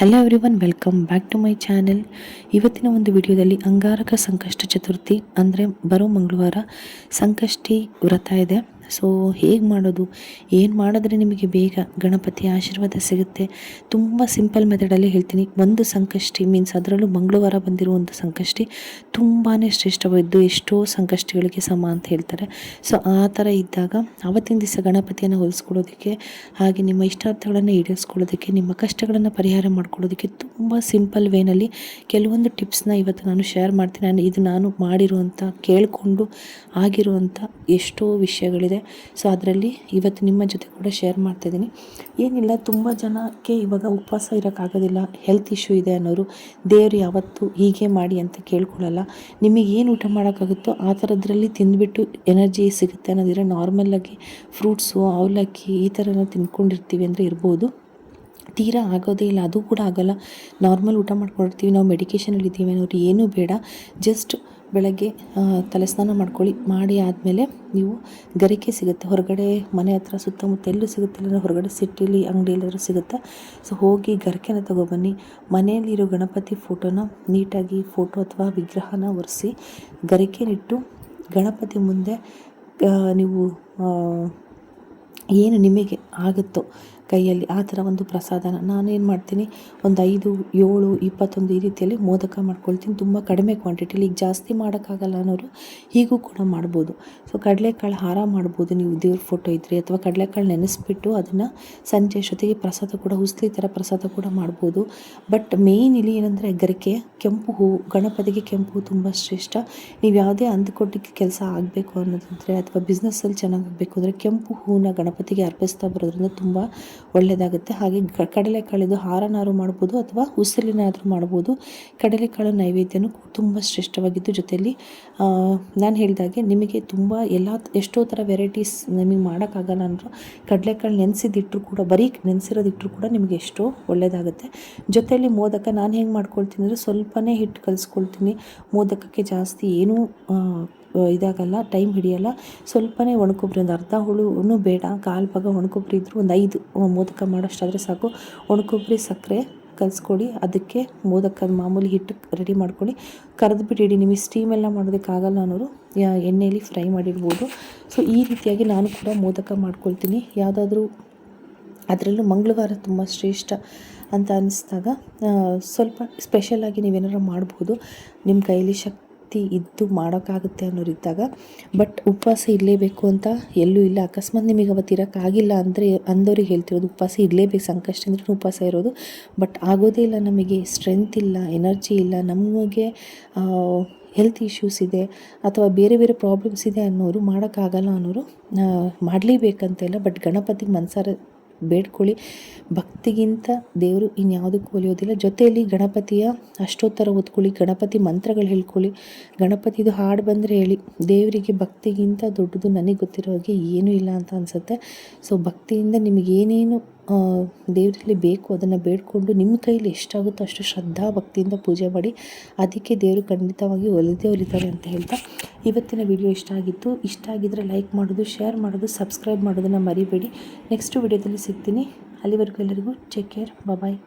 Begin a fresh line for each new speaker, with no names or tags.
Hello everyone welcome back to my channel ಇವತ್ತಿನ ಒಂದು ವಿಡಿಯೋದಲ್ಲಿ ಅಂಗಾರಕ ಸಂಕಷ್ಟ ಚತುರ್ಥಿ, ಅಂದರೆ ಬರೋ ಮಂಗಳವಾರ ಸಂಕಷ್ಟಿ ವ್ರತ ಇದೆ. ಸೊ ಹೇಗೆ ಮಾಡೋದು? ಏನು ಮಾಡಿದ್ರೆ ನಿಮಗೆ ಬೇಗ ಗಣಪತಿ ಆಶೀರ್ವಾದ ಸಿಗುತ್ತೆ? ತುಂಬ ಸಿಂಪಲ್ ಮೆಥಡಲ್ಲಿ ಹೇಳ್ತೀನಿ. ಒಂದು ಸಂಕಷ್ಟಿ ಮೀನ್ಸ್ ಅದರಲ್ಲೂ ಮಂಗಳವಾರ ಬಂದಿರೋ ಒಂದು ಸಂಕಷ್ಟಿ ತುಂಬಾ ಶ್ರೇಷ್ಠವಾದ್ದು ಎಷ್ಟೋ ಸಂಕಷ್ಟಿಗಳಿಗೆ ಸಮ ಅಂತ ಹೇಳ್ತಾರೆ. ಸೊ ಆ ಥರ ಇದ್ದಾಗ ಆವತ್ತಿನ ದಿವಸ ಗಣಪತಿಯನ್ನು ಹೊಲಿಸ್ಕೊಳ್ಳೋದಕ್ಕೆ ಹಾಗೆ ನಿಮ್ಮ ಇಷ್ಟಾರ್ಥಗಳನ್ನು ಈಡೇರಿಸ್ಕೊಳ್ಳೋದಕ್ಕೆ, ನಿಮ್ಮ ಕಷ್ಟಗಳನ್ನು ಪರಿಹಾರ ಮಾಡ್ಕೊಳ್ಳೋದಕ್ಕೆ ತುಂಬ ಸಿಂಪಲ್ ವೇನಲ್ಲಿ ಕೆಲವೊಂದು ಟಿಪ್ಸ್ನ ಇವತ್ತು ನಾನು ಶೇರ್ ಮಾಡ್ತೀನಿ. ನಾನು ಇದು ನಾನು ಮಾಡಿರುವಂಥ ಕೇಳಿಕೊಂಡು ಆಗಿರುವಂಥ ಎಷ್ಟೋ ವಿಷಯಗಳಿದೆ. ಸೊ ಅದರಲ್ಲಿ ಇವತ್ತು ನಿಮ್ಮ ಜೊತೆ ಕೂಡ ಶೇರ್ ಮಾಡ್ತಾಯಿದ್ದೀನಿ ಏನಿಲ್ಲ, ತುಂಬ ಜನಕ್ಕೆ ಇವಾಗ ಉಪವಾಸ ಇರೋಕ್ಕಾಗೋದಿಲ್ಲ ಹೆಲ್ತ್ ಇಶ್ಯೂ ಇದೆ ಅನ್ನೋರು ದೇವರು ಯಾವತ್ತು ಹೀಗೆ ಮಾಡಿ ಅಂತ ಕೇಳ್ಕೊಳ್ಳಲ್ಲ. ನಿಮಗೆ ಏನು ಊಟ ಮಾಡೋಕ್ಕಾಗುತ್ತೋ ಆ ಥರದ್ರಲ್ಲಿ ತಿಂದ್ಬಿಟ್ಟು ಎನರ್ಜಿ ಸಿಗುತ್ತೆ ಅನ್ನೋದಿದ್ರೆ ನಾರ್ಮಲ್ಲಾಗಿ ಫ್ರೂಟ್ಸು ಅವಲಕ್ಕಿ ಈ ಥರ ತಿಂದ್ಕೊಂಡಿರ್ತೀವಿ ಅಂದರೆ ಇರ್ಬೋದು. ತೀರಾ ಆಗೋದೇ ಇಲ್ಲ, ಅದು ಕೂಡ ಆಗೋಲ್ಲ. ನಾರ್ಮಲ್ ಊಟ ಮಾಡ್ಕೊಂಡಿರ್ತೀವಿ, ನಾವು ಮೆಡಿಕೇಷನಲ್ಲಿ ಇದ್ದೀವಿ ಅನ್ನೋರು ಏನೂ ಬೇಡ. ಜಸ್ಟ್ ಬೆಳಗ್ಗೆ ತಲೆ ಸ್ನಾನ ಮಾಡ್ಕೊಳ್ಳಿ. ಮಾಡಿ ಆದಮೇಲೆ ನೀವು ಗರಿಕೆ ಸಿಗುತ್ತೆ. ಹೊರಗಡೆ ಮನೆ ಹತ್ರ ಸುತ್ತಮುತ್ತ ಎಲ್ಲೂ ಸಿಗುತ್ತಿಲ್ಲ ಹೊರಗಡೆ ಸಿಟಿಲಿ ಅಂಗಡಿಯಲ್ಲಾದರೂ ಸಿಗುತ್ತೆ. ಸೊ ಹೋಗಿ ಗರಿಕೆನ ತಗೊಬನ್ನಿ. ಮನೆಯಲ್ಲಿರೋ ಗಣಪತಿ ಫೋಟೋನ ನೀಟಾಗಿ ಫೋಟೋ ಅಥವಾ ವಿಗ್ರಹನ ಒರೆಸಿ ಗರಿಕೆನಿಟ್ಟು ಗಣಪತಿ ಮುಂದೆ ನೀವು ಏನು ನಿಮಗೆ ಆಗುತ್ತೋ ಕೈಯಲ್ಲಿ ಆ ಥರ ಒಂದು ಪ್ರಸಾದನ ನಾನೇನು ಮಾಡ್ತೀನಿ, ಒಂದು ಐದು, ಏಳು, ಇಪ್ಪತ್ತೊಂದು ಈ ರೀತಿಯಲ್ಲಿ ಮೋದಕ ಮಾಡ್ಕೊಳ್ತೀನಿ. ತುಂಬ ಕಡಿಮೆ ಕ್ವಾಂಟಿಟಿಲಿ ಈಗ ಜಾಸ್ತಿ ಮಾಡೋಕ್ಕಾಗಲ್ಲ ಅನ್ನೋರು ಹೀಗೂ ಕೂಡ ಮಾಡ್ಬೋದು. ಸೊ ಕಡಲೆಕಾಳು ಹಾರ ಮಾಡ್ಬೋದು ನೀವು, ದೇವ್ರ ಫೋಟೋ ಇದ್ದರೆ ಅಥವಾ ಕಡಲೆಕಾಳು ನೆನೆಸ್ಬಿಟ್ಟು ಅದನ್ನು ಸಂಜೆ ಜೊತೆಗೆ ಪ್ರಸಾದ ಕೂಡ ಹುಸ್ಲಿ ಥರ ಪ್ರಸಾದ ಕೂಡ ಮಾಡ್ಬೋದು. ಬಟ್ ಮೇಯ್ನ್ ಇಲ್ಲಿ ಏನಂದರೆ ಗರಿಕೆ ಕೆಂಪು ಹೂವು ಗಣಪತಿಗೆ ಕೆಂಪು ಹೂವು ತುಂಬ ಶ್ರೇಷ್ಠ. ನೀವು ಯಾವುದೇ ಅಂದುಕೊಟ್ಟಿಗೆ ಕೆಲಸ ಆಗಬೇಕು ಅನ್ನೋದಿದ್ರೆ, ಅಥವಾ ಬಿಸ್ನೆಸ್ಸಲ್ಲಿ ಚೆನ್ನಾಗಾಗಬೇಕು ಅಂದರೆ, ಕೆಂಪು ಹೂವನ್ನ ಗಣಪತಿಗೆ ಅರ್ಪಿಸ್ತಾ ಬರೋದ್ರಿಂದ ತುಂಬ ಒಳ್ಳೆಯದಾಗುತ್ತೆ ಹಾಗೆ ಕಡಲೆ ಕಾಳಿದು ಹಾರನಾರು ಮಾಡ್ಬೋದು ಅಥವಾ ಉಸಿರಿನಾದರೂ ಮಾಡ್ಬೋದು. ಕಡಲೆಕಾಳು ನೈವೇದ್ಯನೂ ತುಂಬ ಶ್ರೇಷ್ಠವಾಗಿದ್ದು ಜೊತೆಯಲ್ಲಿ ನಾನು ಹೇಳಿದಾಗೆ ನಿಮಗೆ ತುಂಬ ಎಲ್ಲ, ಎಷ್ಟೋ ಥರ ವೆರೈಟೀಸ್ ನಿಮಗೆ ಮಾಡೋಕ್ಕಾಗಲ್ಲ ಅಂದರೂ ಕಡಲೆಕಾಳು ನೆನೆಸಿದಿಟ್ಟರು ಕೂಡ, ಬರೀ ನೆನೆಸಿರೋದಿಟ್ಟರು ಕೂಡ ನಿಮಗೆ ಎಷ್ಟೋ ಒಳ್ಳೆಯದಾಗುತ್ತೆ ಜೊತೆಯಲ್ಲಿ ಮೋದಕ ನಾನು ಹೆಂಗೆ ಮಾಡ್ಕೊಳ್ತೀನಿ ಅಂದರೆ ಸ್ವಲ್ಪನೇ ಹಿಟ್ಟು ಕಲಿಸ್ಕೊಳ್ತೀನಿ. ಮೋದಕಕ್ಕೆ ಜಾಸ್ತಿ ಏನೂ ಇದಾಗಲ್ಲ ಟೈಮ್ ಹಿಡಿಯಲ್ಲ. ಸ್ವಲ್ಪನೇ ಒಣಕೊಬ್ಬರಿ ಒಂದು ಅರ್ಧ ಹುಳುನು ಬೇಡ. ಕಾಲು ಭಾಗ ಒಣಕೊಬ್ಬರಿ ಇದ್ದರೂ ಒಂದು ಐದು ಮೋದಕ ಮಾಡೋಷ್ಟಾದರೆ ಸಾಕು. ಒಣಕೊಬ್ಬರಿ ಸಕ್ಕರೆ ಕಲಿಸ್ಕೊಡಿ. ಅದಕ್ಕೆ ಮೋದಕದ ಮಾಮೂಲಿ ಹಿಟ್ಟು ರೆಡಿ ಮಾಡ್ಕೊಳ್ಳಿ ಕರೆದ್ಬಿಟ್ಟು ಇಡಿ ನಿಮಗೆ ಸ್ಟೀಮ್ ಎಲ್ಲ ಮಾಡೋದಕ್ಕಾಗಲ್ಲ ಅನ್ನೋರು ಎಣ್ಣೆಯಲ್ಲಿ ಫ್ರೈ ಮಾಡಿಡ್ಬೋದು. ಸೊ ಈ ರೀತಿಯಾಗಿ ನಾನು ಕೂಡ ಮೋದಕ ಮಾಡ್ಕೊಳ್ತೀನಿ. ಯಾವುದಾದ್ರೂ ಅದರಲ್ಲೂ ಮಂಗಳವಾರ ತುಂಬ ಶ್ರೇಷ್ಠ ಅಂತ ಅನ್ನಿಸ್ದಾಗ ಸ್ವಲ್ಪ ಸ್ವಲ್ಪ ಸ್ಪೆಷಲಾಗಿ ನೀವೇನಾರು ಮಾಡ್ಬೋದು. ನಿಮ್ಮ ಕೈಲಿ ಶಕ್ತಿ ಇದ್ದು ಮಾಡೋಕ್ಕಾಗುತ್ತೆ ಅನ್ನೋರಿದ್ದಾಗ, ಬಟ್ ಉಪವಾಸ ಇರಲೇಬೇಕು ಅಂತ ಎಲ್ಲೂ ಇಲ್ಲ. ಅಕಸ್ಮಾತ್ ನಿಮಗೆ ಅವತ್ತು ಇರೋಕ್ಕಾಗಿಲ್ಲ ಅಂದರೆ ಅಂದವ್ರಿಗೆ ಹೇಳ್ತಿರೋದು, ಉಪವಾಸ ಇರಲೇಬೇಕು. ಸಂಕಷ್ಟ ಅಂದ್ರೆ ಉಪವಾಸ ಇರೋದು. ಬಟ್ ಆಗೋದೇ ಇಲ್ಲ ನಮಗೆ. ಸ್ಟ್ರೆಂತ್ ಇಲ್ಲ, ಎನರ್ಜಿ ಇಲ್ಲ. ನಮಗೆ ಹೆಲ್ತ್ ಇಶ್ಯೂಸ್ ಇದೆ ಅಥವಾ ಬೇರೆ ಬೇರೆ ಪ್ರಾಬ್ಲಮ್ಸ್ ಇದೆ ಅನ್ನೋರು ಮಾಡೋಕ್ಕಾಗಲ್ಲ ಅನ್ನೋರು ಮಾಡಲೇಬೇಕಂತೆಲ್ಲ ಬಟ್ ಗಣಪತಿಗೆ ಮನ್ಸಾರ ಬೇಡ್ಕೊಳ್ಳಿ. ಭಕ್ತಿಗಿಂತ ದೇವರು ಇನ್ಯಾವುದಕ್ಕೂ ಒಲಿಯೋದಿಲ್ಲ. ಜೊತೆಯಲ್ಲಿ ಗಣಪತಿಯ ಅಷ್ಟೋತ್ತರ ಓದ್ಕೊಳ್ಳಿ, ಗಣಪತಿ ಮಂತ್ರಗಳು ಹೇಳ್ಕೊಳ್ಳಿ, ಗಣಪತಿದು ಹಾಡು ಬಂದರೆ ಹೇಳಿ. ದೇವರಿಗೆ ಭಕ್ತಿಗಿಂತ ದೊಡ್ಡದು ನನಗೆ ಗೊತ್ತಿರೋ ಹಾಗೆ ಏನೂ ಇಲ್ಲ ಅಂತ ಅನಿಸುತ್ತೆ. ಸೊ ಭಕ್ತಿಯಿಂದ ನಿಮಗೇನೇನು ದೇವರಲ್ಲಿ ಬೇಕು ಅದನ್ನು ಬೇಡಿಕೊಂಡು ನಿಮ್ಮ ಕೈಲಿ ಎಷ್ಟಾಗುತ್ತೋ ಅಷ್ಟು ಶ್ರದ್ಧಾ ಭಕ್ತಿಯಿಂದ ಪೂಜೆ ಮಾಡಿ, ಅದಕ್ಕೆ ದೇವರು ಖಂಡಿತವಾಗಿ ಒಲಿದೇ ಒಲಿತಾರೆ ಅಂತ ಹೇಳ್ತಾ ಇವತ್ತಿನ ವಿಡಿಯೋ ಇಷ್ಟ ಆಗಿತ್ತು, ಇಷ್ಟ ಆಗಿದ್ದರೆ ಲೈಕ್ ಮಾಡೋದು, ಶೇರ್ ಮಾಡೋದು, ಸಬ್ಸ್ಕ್ರೈಬ್ ಮಾಡೋದನ್ನು ಮರಿಬೇಡಿ. ನೆಕ್ಸ್ಟ್ ವಿಡಿಯೋದಲ್ಲಿ ಸಿಗ್ತೀನಿ. ಅಲ್ಲಿವರೆಗೂ ಎಲ್ಲರಿಗೂ ಟೇಕ್ ಕೇರ್ ಬಾಯ್